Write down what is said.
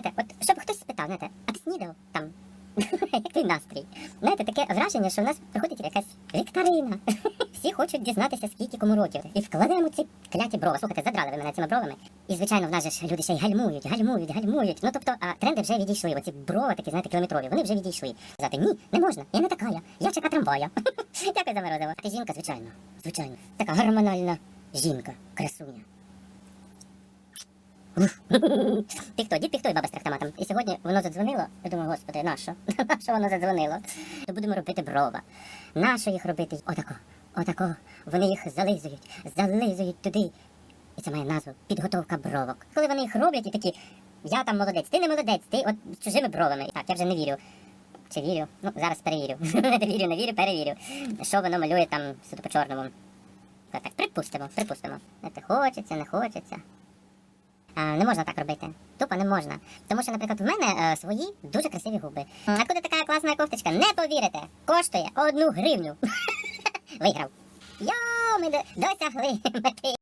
знаєте, от щоб хтось спитав, знаєте, а ти снідав там? Як твій настрій? Знаєте, таке враження, що в нас проходить якась вікторина. Всі хочуть дізнатися, скільки кому років. І вкладаємо ці кляті брови. Слухайте, задрали ви мене цими бровами. І звичайно, в нас же ж люди ще й гальмують, гальмують, гальмують. Ну тобто, а тренди вже відійшли. Оці брови такі, знаєте, кілометрові, вони вже відійшли. Сказати, ні, не можна, я не така я. Я чека трамвая. Дякую за морозиво. А ти жінка, звичайно, звичайно. Така гормональна жінка, красуня. Ти хто, дід ти хто і баба з трахтоматом. І сьогодні воно задзвонило. Я думаю, господи, нащо? Нащо воно задзвонило? То будемо робити брова. Нащо їх робити? Отако, отако. Вони їх зализують, зализують туди. І це має назву підготовка бровок. Коли вони їх роблять і такі, я там молодець, ти не молодець, ти от з чужими бровами. Так, я вже не вірю. Чи вірю? Ну, зараз перевірю. Вірю, не вірю, перевірю. Що воно малює там суто по чорному. Так, припустимо, припустимо. Знаєте, хочеться, не хочеться. Не можна так робити. Тупо не можна. Тому що, наприклад, в мене е, свої дуже красиві губи. А куди така класна кофточка? Не повірите! Коштує одну гривню. Виграв. Йо, ми досягли мети.